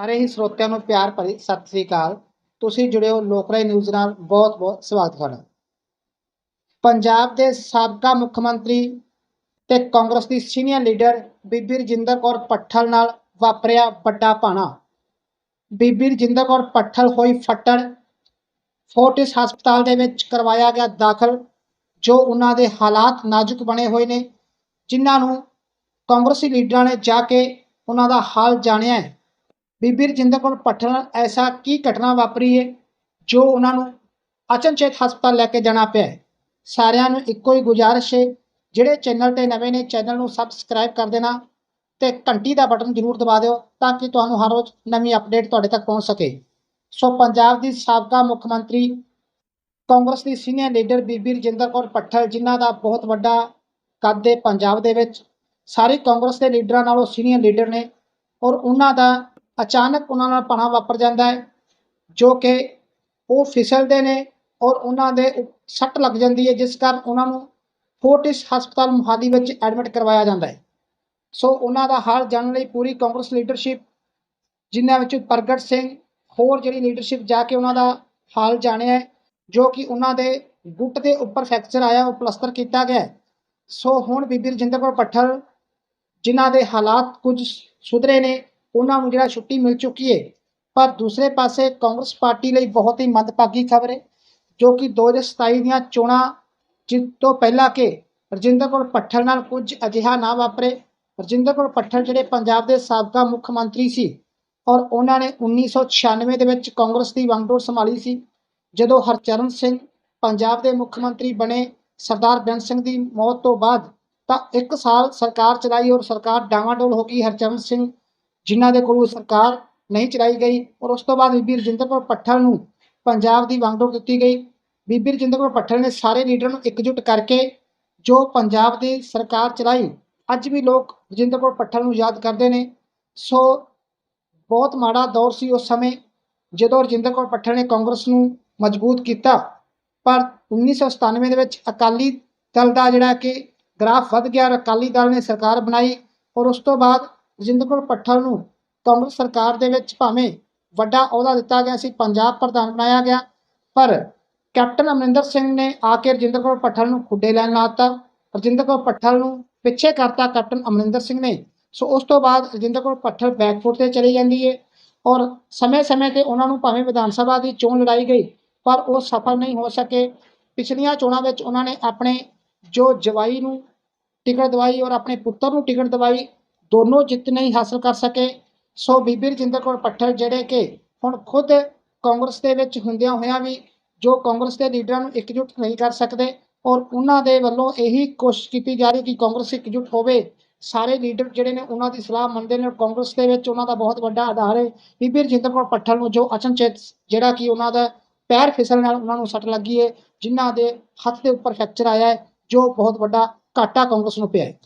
ਸਾਰੇ ਹੀ ਸਰੋਤਿਆਂ ਨੂੰ ਪਿਆਰ ਭਰੀ ਸਤਿ ਸ੍ਰੀ ਅਕਾਲ। ਤੁਸੀਂ ਜੁੜੇ ਹੋ ਲੋਕਰਾਈ ਨਿਊਜ਼ ਨਾਲ। ਬਹੁਤ ਬਹੁਤ ਸਵਾਗਤ ਤੁਹਾਡਾ। ਪੰਜਾਬ ਦੇ ਸਾਬਕਾ ਮੁੱਖ ਮੰਤਰੀ ਤੇ ਕਾਂਗਰਸ ਦੀ ਸੀਨੀਅਰ ਲੀਡਰ ਬੀਬੀ ਰਜਿੰਦਰ ਕੌਰ ਪੱਠਲ ਨਾਲ ਵਾਪਰਿਆ ਵੱਡਾ ਭਾਣਾ। ਬੀਬੀ ਰਜਿੰਦਰ ਕੌਰ ਪੱਠਲ ਹੋਈ ਫੱਟੜ। ਫੋਰਟਿਸ ਹਸਪਤਾਲ ਦੇ ਵਿੱਚ ਕਰਵਾਇਆ ਗਿਆ ਦਾਖਲ, ਜੋ ਉਹਨਾਂ ਦੇ ਹਾਲਾਤ ਨਾਜ਼ੁਕ ਬਣੇ ਹੋਏ ਨੇ, ਜਿਨ੍ਹਾਂ ਨੂੰ ਕਾਂਗਰਸੀ ਲੀਡਰਾਂ ਨੇ ਜਾ ਕੇ ਉਹਨਾਂ ਦਾ ਹਾਲ ਜਾਣਿਆ ਹੈ। ਬੀਬੀ ਰਜਿੰਦਰ ਕੌਰ ਪੱਠਲ ਐਸਾ ਕੀ ਘਟਨਾ ਵਾਪਰੀ ਹੈ ਜੋ ਉਹਨਾਂ ਨੂੰ ਅਚਨਚੇਤ ਹਸਪਤਾਲ ਲੈ ਕੇ ਜਾਣਾ ਪਿਆ ਸਾਰਿਆਂ ਨੂੰ ਇੱਕੋ ਹੀ ਗੁਜ਼ਾਰਿਸ਼ ਹੈ ਜਿਹੜੇ ਚੈਨਲ ਤੇ ਨਵੇਂ ਨੇ, ਚੈਨਲ ਨੂੰ ਸਬਸਕ੍ਰਾਈਬ ਕਰ ਦੇਣਾ ਤੇ ਘੰਟੀ ਦਾ ਬਟਨ ਜ਼ਰੂਰ ਦਬਾ ਦਿਓ ਤਾਂ ਕਿ ਤੁਹਾਨੂੰ ਹਰ ਰੋਜ਼ ਨਵੀਂ ਅਪਡੇਟ ਤੁਹਾਡੇ ਤੱਕ ਪਹੁੰਚ ਸਕੇ। ਸੋ ਪੰਜਾਬ ਦੀ ਸਾਬਕਾ ਮੁੱਖ ਮੰਤਰੀ, ਕਾਂਗਰਸ ਦੀ ਸੀਨੀਅਰ ਲੀਡਰ ਬੀਬੀ ਰਜਿੰਦਰ ਕੌਰ ਪੱਠਲ, ਜਿਨ੍ਹਾਂ ਦਾ ਬਹੁਤ ਵੱਡਾ ਕੱਦ ਹੈ ਪੰਜਾਬ ਦੇ ਵਿੱਚ, ਸਾਰੇ ਕਾਂਗਰਸ ਦੇ ਲੀਡਰਾਂ ਨਾਲੋਂ ਸੀਨੀਅਰ ਲੀਡਰ ਨੇ ਔਰ ਉਹਨਾਂ ਦਾ ਅਚਾਨਕ ਉਹਨਾਂ ਨਾਲ ਪਾਣਾ ਵਾਪਰ ਜਾਂਦਾ ਹੈ, ਜੋ ਕਿ ਉਹ ਫਿਸਲਦੇ ਨੇ ਔਰ ਉਹਨਾਂ ਦੇ ਉ- ਸੱਟ ਲੱਗ ਜਾਂਦੀ ਹੈ, ਜਿਸ ਕਾਰਨ ਉਹਨਾਂ ਨੂੰ ਫੋਰਟਿਸ ਹਸਪਤਾਲ ਮੁਹਾਲੀ ਵਿੱਚ ਐਡਮਿਟ ਕਰਵਾਇਆ ਜਾਂਦਾ ਹੈ। ਸੋ ਉਹਨਾਂ ਦਾ ਹਾਲ ਜਾਣਨ ਲਈ ਪੂਰੀ ਕਾਂਗਰਸ ਲੀਡਰਸ਼ਿਪ, ਜਿਨ੍ਹਾਂ ਵਿੱਚ ਪ੍ਰਗਟ ਸਿੰਘ, ਹੋਰ ਜਿਹੜੀ ਲੀਡਰਸ਼ਿਪ ਜਾ ਕੇ ਉਹਨਾਂ ਦਾ ਹਾਲ ਜਾਣਿਆ ਜੋ ਕਿ ਉਹਨਾਂ ਦੇ ਗੁੱਟ ਦੇ ਉੱਪਰ ਫ੍ਰੈਕਚਰ ਆਇਆ, ਉਹ ਪਲਸਤਰ ਕੀਤਾ ਗਿਆ ਸੋ ਹੁਣ ਬੀਬੀ ਰਜਿੰਦਰ ਕੌਰ ਪੱਠਲ, ਜਿਨ੍ਹਾਂ ਦੇ ਹਾਲਾਤ ਕੁਝ ਸੁਧਰੇ ਨੇ ਉਹਨਾਂ ਨੂੰ ਜਿਹੜਾ ਛੁੱਟੀ ਮਿਲ ਚੁੱਕੀ ਹੈ ਪਰ ਦੂਸਰੇ ਪਾਸੇ ਕਾਂਗਰਸ ਪਾਰਟੀ ਲਈ ਬਹੁਤ ਹੀ ਮੰਦਭਾਗੀ ਖਬਰ ਹੈ ਜੋ ਕਿ 2027 ਦੀਆਂ ਚੋਣਾਂ ਜਿੱਤ ਤੋਂ ਪਹਿਲਾਂ ਕਿ ਰਜਿੰਦਰ ਕੌਰ ਪੱਠਲ ਨਾਲ ਕੁਝ ਅਜਿਹਾ ਨਾ ਵਾਪਰੇ। ਰਜਿੰਦਰ ਕੌਰ ਪੱਠਲ ਜਿਹੜੇ ਪੰਜਾਬ ਦੇ ਸਾਬਕਾ ਮੁੱਖ ਮੰਤਰੀ ਸੀ ਔਰ ਉਹਨਾਂ ਨੇ 1996 ਦੇ ਵਿੱਚ ਕਾਂਗਰਸ ਦੀ ਵਾਂਗਡੋਰ ਸੰਭਾਲੀ ਸੀ, ਜਦੋਂ ਹਰਚਰਨ ਸਿੰਘ ਪੰਜਾਬ ਦੇ ਮੁੱਖ ਮੰਤਰੀ ਬਣੇ ਸਰਦਾਰ ਬੈਂਸ ਸਿੰਘ ਦੀ ਮੌਤ ਤੋਂ ਬਾਅਦ ਤਾਂ ਇੱਕ ਸਾਲ ਸਰਕਾਰ ਚਲਾਈ ਔਰ ਸਰਕਾਰ ਡਾਵਾਡੋਲ ਹੋ ਗਈ ਹਰਚਰਨ ਸਿੰਘ ਜਿਨ੍ਹਾਂ ਦੇ ਕੋਲੋਂ ਸਰਕਾਰ ਨਹੀਂ ਚਲਾਈ ਗਈ ਔਰ ਉਸ ਤੋਂ ਬਾਅਦ ਬੀਬੀ ਰਜਿੰਦਰ ਕੌਰ ਪੱਠਲ ਨੂੰ ਪੰਜਾਬ ਦੀ ਵਾਂਗਡੋਰ ਦਿੱਤੀ ਗਈ। ਬੀਬੀ ਰਜਿੰਦਰ ਕੌਰ ਪੱਠਲ ਨੇ ਸਾਰੇ ਲੀਡਰਾਂ ਨੂੰ ਇਕਜੁੱਟ ਕਰਕੇ ਜੋ ਪੰਜਾਬ ਦੀ ਸਰਕਾਰ ਚਲਾਈ, ਅੱਜ ਵੀ ਲੋਕ ਰਜਿੰਦਰ ਕੌਰ ਪੱਠਲ ਨੂੰ ਯਾਦ ਕਰਦੇ ਨੇ। ਸੋ ਬਹੁਤ ਮਾੜਾ ਦੌਰ ਸੀ ਉਸ ਸਮੇਂ, ਜਦੋਂ ਰਜਿੰਦਰ ਕੌਰ ਪੱਠਲ ਨੇ ਕਾਂਗਰਸ ਨੂੰ ਮਜ਼ਬੂਤ ਕੀਤਾ। ਪਰ 1997 ਦੇ ਵਿੱਚ ਅਕਾਲੀ ਦਲ ਦਾ ਜਿਹੜਾ ਕਿ ਗ੍ਰਾਫ ਵੱਧ ਗਿਆ ਔਰ ਅਕਾਲੀ ਦਲ ਨੇ ਸਰਕਾਰ ਬਣਾਈ ਔਰ ਉਸ ਤੋਂ ਬਾਅਦ ਰਜਿੰਦਰ ਕੌਰ ਪੱਠਲ ਨੂੰ ਕਾਂਗਰਸ ਸਰਕਾਰ ਦੇ ਵਿੱਚ ਭਾਵੇਂ ਵੱਡਾ ਅਹੁਦਾ ਦਿੱਤਾ ਗਿਆ ਸੀ, ਪੰਜਾਬ ਪ੍ਰਧਾਨ ਬਣਾਇਆ ਗਿਆ, ਪਰ ਕੈਪਟਨ ਅਮਰਿੰਦਰ ਸਿੰਘ ਨੇ ਆ ਕੇ ਰਜਿੰਦਰ ਕੌਰ ਪੱਠਲ ਨੂੰ ਖੁੱਡੇ ਲੈਣ ਲਾਤਾ ਰਜਿੰਦਰ ਕੌਰ ਪੱਠਲ ਨੂੰ ਪਿੱਛੇ ਕਰਤਾ ਕੈਪਟਨ ਅਮਰਿੰਦਰ ਸਿੰਘ ਨੇ। ਸੋ ਉਸ ਤੋਂ ਬਾਅਦ ਰਜਿੰਦਰ ਕੌਰ ਪੱਠਲ ਬੈਕਫੁੱਟ ਤੇ ਚਲੀ ਜਾਂਦੀ ਹੈ ਔਰ ਸਮੇਂ-ਸਮੇਂ ਤੇ ਉਹਨਾਂ ਨੂੰ ਭਾਵੇਂ ਵਿਧਾਨ ਸਭਾ ਦੀ ਚੋਣ ਲੜਾਈ ਗਈ, ਪਰ ਉਹ ਸਫਲ ਨਹੀਂ ਹੋ ਸਕੇ। ਪਿਛਲੀਆਂ ਚੋਣਾਂ ਵਿੱਚ ਉਹਨਾਂ ਨੇ ਆਪਣੇ ਜੋ ਜਵਾਈ ਨੂੰ ਟਿਕਟ ਦਵਾਈ ਔਰ ਆਪਣੇ ਪੁੱਤਰ ਨੂੰ ਟਿਕਟ ਦਵਾਈ ਦੋਨੋਂ ਜਿੱਤ ਨਹੀਂ ਹਾਸਲ ਕਰ ਸਕੇ। ਸੋ ਬੀਬੀ ਰਜਿੰਦਰ ਕੌਰ ਪੱਠਲ ਜਿਹੜੇ ਕਿ ਹੁਣ ਖੁਦ ਕਾਂਗਰਸ ਦੇ ਵਿੱਚ ਹੁੰਦਿਆਂ ਹੋਇਆਂ ਵੀ ਜੋ ਕਾਂਗਰਸ ਦੇ ਲੀਡਰਾਂ ਨੂੰ ਇਕਜੁੱਟ ਨਹੀਂ ਕਰ ਸਕਦੇ ਔਰ ਉਹਨਾਂ ਦੇ ਵੱਲੋਂ ਇਹੀ ਕੋਸ਼ਿਸ਼ ਕੀਤੀ ਜਾ ਰਹੀ ਕਿ ਕਾਂਗਰਸ ਇਕਜੁੱਟ ਹੋਵੇ। ਸਾਰੇ ਲੀਡਰ ਜਿਹੜੇ ਨੇ ਉਹਨਾਂ ਦੀ ਸਲਾਹ ਮੰਨਦੇ ਨੇ ਔਰ ਕਾਂਗਰਸ ਦੇ ਵਿੱਚ ਉਹਨਾਂ ਦਾ ਬਹੁਤ ਵੱਡਾ ਆਧਾਰ ਹੈ। ਬੀਬੀ ਰਜਿੰਦਰ ਕੌਰ ਪੱਠਲ ਨੂੰ ਜੋ ਅਚਨਚੇਤ ਜਿਹੜਾ ਕਿ ਉਹਨਾਂ ਦਾ ਪੈਰ ਫਿਸਲਣ ਨਾਲ ਉਹਨਾਂ ਨੂੰ ਸੱਟ ਲੱਗੀ ਹੈ, ਜਿਨ੍ਹਾਂ ਦੇ ਹੱਥ ਦੇ ਉੱਪਰ ਫ੍ਰੈਕਚਰ ਆਇਆ ਹੈ, ਜੋ ਬਹੁਤ ਵੱਡਾ ਘਾਟਾ ਕਾਂਗਰਸ ਨੂੰ ਪਿਆ ਹੈ।